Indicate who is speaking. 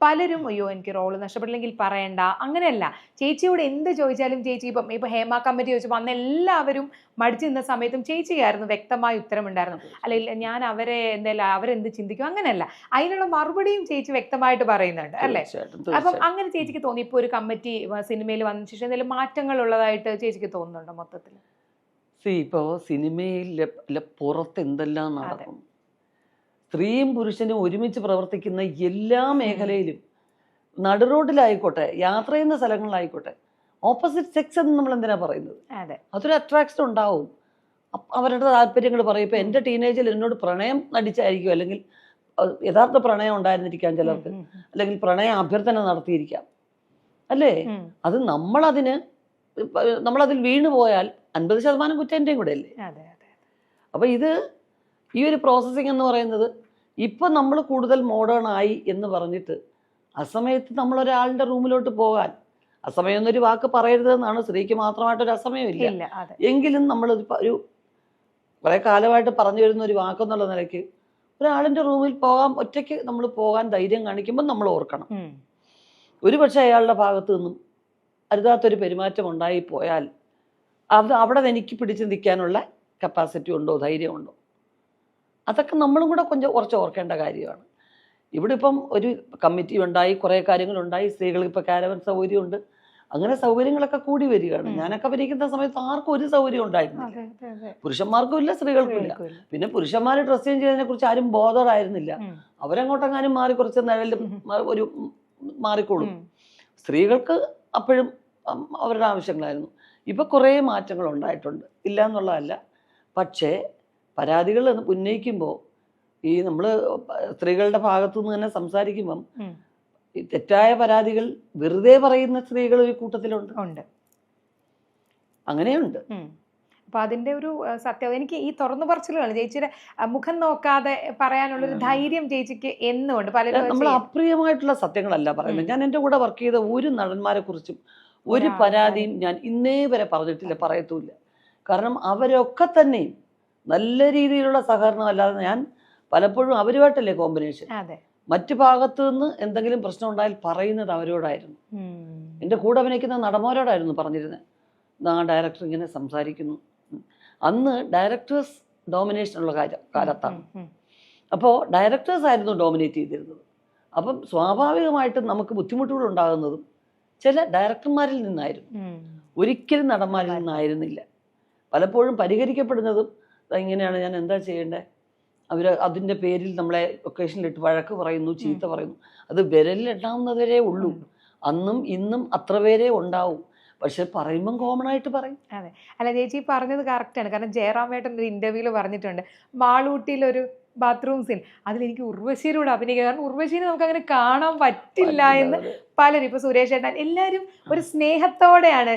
Speaker 1: പലരും അയ്യോ എനിക്ക് റോൾ നഷ്ടപ്പെട്ടില്ലെങ്കിൽ പറയണ്ട. അങ്ങനെയല്ല. ചേച്ചിയോട് എന്ത് ചോദിച്ചാലും ചേച്ചി ഇപ്പം ഇപ്പൊ ഹേമ കമ്മിറ്റി ചോദിച്ചപ്പോൾ അന്ന് എല്ലാവരും മടിച്ചു നിന്ന സമയത്തും ചേച്ചിയായിരുന്നു വ്യക്തമായ ഉത്തരമുണ്ടായിരുന്നു അല്ലെങ്കിൽ ഞാൻ അവരെ എന്തെല്ലാം അവരെന്ത് ചിന്തിക്കും? അങ്ങനെയല്ല. അതിനുള്ള മറുപടിയും ചേച്ചി വ്യക്തമായിട്ട് പറയുന്നുണ്ട് അല്ലേ? അപ്പം അങ്ങനെ ചേച്ചിക്ക് തോന്നി. ഇപ്പൊ ഒരു കമ്മിറ്റി സിനിമയിൽ വന്ന ശേഷം എന്തെങ്കിലും മാറ്റങ്ങൾ ഉള്ളതായിട്ട് ചേച്ചിക്ക് തോന്നുന്നുണ്ടോ മൊത്തത്തിൽ?
Speaker 2: സി ഇപ്പോൾ സിനിമയിൽ പുറത്ത് എന്തെല്ലാം നടക്കും? സ്ത്രീയും പുരുഷനും ഒരുമിച്ച് പ്രവർത്തിക്കുന്ന എല്ലാ മേഖലയിലും നടുറോഡിലായിക്കോട്ടെ യാത്ര ചെയ്യുന്ന സ്ഥലങ്ങളിലായിക്കോട്ടെ ഓപ്പോസിറ്റ് സെക്സ് എന്ന് നമ്മൾ എന്തിനാ പറയുന്നത്?
Speaker 1: അതെ.
Speaker 2: അതൊരു അട്രാക്ഷൻ ഉണ്ടാവും. അവരുടെ താല്പര്യങ്ങൾ പറയും ഇപ്പം എന്റെ ടീനേജിൽ എന്നോട് പ്രണയം നടിച്ചായിരിക്കും അല്ലെങ്കിൽ യഥാർത്ഥ പ്രണയം ഉണ്ടായിരുന്നിരിക്കാം ചിലർക്ക് അല്ലെങ്കിൽ പ്രണയ അഭ്യർത്ഥന നടത്തിയിരിക്കാം. അല്ലേ? അത് നമ്മളതിന് നമ്മളതിൽ വീണു പോയാൽ അൻപത് ശതമാനം കുറ്റം എന്റെയും കൂടെ അല്ലേ? അപ്പൊ ഇത് ഈ ഒരു പ്രോസസ്സിംഗ് എന്ന് പറയുന്നത് ഇപ്പം നമ്മൾ കൂടുതൽ മോഡേൺ ആയി എന്ന് പറഞ്ഞിട്ട് അസമയത്ത് നമ്മൾ ഒരാളുടെ റൂമിലോട്ട് പോകാൻ അസമയം എന്നൊരു വാക്ക് പറയരുതെന്നാണ് സ്ത്രീക്ക് മാത്രമായിട്ടൊരു അസമയമില്ല. എങ്കിലും നമ്മൾ ഒരു കുറേ കാലമായിട്ട് പറഞ്ഞു വരുന്ന ഒരു വാക്കെന്നുള്ള നിലയ്ക്ക് ഒരാളിന്റെ റൂമിൽ പോകാൻ ഒറ്റയ്ക്ക് നമ്മൾ പോകാൻ ധൈര്യം കാണിക്കുമ്പോൾ നമ്മൾ ഓർക്കണം. ഒരുപക്ഷെ അയാളുടെ ഭാഗത്തു നിന്നും അരുതാത്തൊരു പെരുമാറ്റം ഉണ്ടായി പോയാൽ അത് അവിടെ എനിക്ക് പിടിച്ച് നിൽക്കാനുള്ള കപ്പാസിറ്റി ഉണ്ടോ ധൈര്യമുണ്ടോ? അതൊക്കെ നമ്മളും കൂടെ കൊഞ്ചം കുറച്ച് ഓർക്കേണ്ട കാര്യമാണ്. ഇവിടെ ഇപ്പം ഒരു കമ്മിറ്റി ഉണ്ടായി കുറേ കാര്യങ്ങളുണ്ടായി സ്ത്രീകൾക്ക് ഇപ്പോൾ കാരവൻ സൗകര്യമുണ്ട്. അങ്ങനെ സൗകര്യങ്ങളൊക്കെ കൂടി വരികയാണ്. ഞാനൊക്കെ അഭിനയിക്കുന്ന സമയത്ത് ആർക്കും ഒരു സൗകര്യം ഉണ്ടായിരുന്നില്ല. പുരുഷന്മാർക്കും ഇല്ല സ്ത്രീകൾക്കും ഇല്ല. പിന്നെ പുരുഷന്മാർ ഡ്രസ് ചേഞ്ച് ചെയ്തതിനെ കുറിച്ച് ആരും ബോധറായിരുന്നില്ല
Speaker 1: ഉം.
Speaker 2: അവരങ്ങോട്ടെങ്ങാനും മാറി കുറച്ച് നിഴലിൽ ഒരു മാറിക്കോളും. സ്ത്രീകൾക്ക് അപ്പോഴും അവരുടെ ആവശ്യങ്ങളായിരുന്നു. ഇപ്പൊ കുറേ മാറ്റങ്ങൾ ഉണ്ടായിട്ടുണ്ട്. ഇല്ല എന്നുള്ളതല്ല പക്ഷേ പരാതികൾ ഉന്നയിക്കുമ്പോൾ ഈ നമ്മൾ സ്ത്രീകളുടെ ഭാഗത്തു നിന്ന് തന്നെ സംസാരിക്കുമ്പം ഈ തെറ്റായ പരാതികൾ വെറുതെ പറയുന്ന സ്ത്രീകൾ ഒരു കൂട്ടത്തിലുണ്ട്.
Speaker 1: ഉണ്ട്.
Speaker 2: അങ്ങനെയുണ്ട്.
Speaker 1: അപ്പൊ അതിന്റെ ഒരു സത്യം. എനിക്ക് ഈ തുറന്നു പറച്ചിലുകൾ ചേച്ചിയുടെ മുഖം നോക്കാതെ പറയാനുള്ള ഒരു ധൈര്യം ചേച്ചിക്ക് എന്നുണ്ട് പലരും
Speaker 2: നമ്മൾ. അപ്രിയമായിട്ടുള്ള സത്യങ്ങളല്ല പറയുന്നത്. ഞാൻ എന്റെ കൂടെ വർക്ക് ചെയ്ത ഒരു നടന്മാരെ കുറിച്ചും ഒരു പരാതിയും ഞാൻ ഇന്നേ വരെ പറഞ്ഞിട്ടില്ല പറയത്തുമില്ല. കാരണം അവരൊക്കെ തന്നെയും നല്ല രീതിയിലുള്ള സഹകരണം അല്ലാതെ ഞാൻ പലപ്പോഴും അവരുമായിട്ടല്ലേ കോമ്പിനേഷൻ? മറ്റു ഭാഗത്തു നിന്ന് എന്തെങ്കിലും പ്രശ്നം ഉണ്ടായാൽ പറയുന്നത് അവരോടായിരുന്നു.
Speaker 1: എന്റെ
Speaker 2: എന്റെ കൂടെ അഭിനയിക്കുന്ന നടന്മാരോടായിരുന്നു പറഞ്ഞിരുന്നത് ആ ഡയറക്ടർ ഇങ്ങനെ സംസാരിക്കുന്നു. അന്ന് ഡയറക്ടേഴ്സ് ഡോമിനേഷൻ ഉള്ള കാര്യം കാലത്താണ്. അപ്പോൾ ഡയറക്ടേഴ്സ് ആയിരുന്നു ഡോമിനേറ്റ് ചെയ്തിരുന്നത്. അപ്പം സ്വാഭാവികമായിട്ടും നമുക്ക് ബുദ്ധിമുട്ടുകൾ ഉണ്ടാകുന്നതും ചില ഡയറക്ടർമാരിൽ നിന്നായിരുന്നു. ഒരിക്കലും നടന്മാരിൽ നിന്നായിരുന്നില്ല. പലപ്പോഴും പരിഹരിക്കപ്പെടുന്നതും "ദാ ഇങ്ങനെയാണ് ഞാൻ എന്താ ചെയ്യേണ്ടത് അവർ അതിന്റെ പേരിൽ നമ്മളെ ലൊക്കേഷനിലിട്ട് വഴക്ക് പറയുന്നു ചീത്ത പറയുന്നു. അത് വിരലിലെണ്ണാവുന്നവരെ ഉള്ളൂ. അന്നും ഇന്നും അത്ര പേരെ ഉണ്ടാവും. പക്ഷെ പറയുമ്പം കോമൺ ആയിട്ട് പറയും. അതെ.
Speaker 1: അല്ല ചേച്ചി പറഞ്ഞത് കറക്റ്റാണ് കാരണം ജയറാം വേട്ടൻ ഒരു ഇന്റർവ്യൂൽ പറഞ്ഞിട്ടുണ്ട് മാളൂട്ടിയിൽ ഒരു ബാത്റൂം സീൻ അതിൽ എനിക്ക് ഉർവശീനോട് അഭിനയിക്കുക കാരണം ഉർവശീനെ നമുക്ക് അങ്ങനെ കാണാൻ പറ്റില്ല എന്ന് പലരും. ഇപ്പൊ സുരേഷ് ഏട്ടൻ എല്ലാരും ഒരു സ്നേഹത്തോടെയാണ്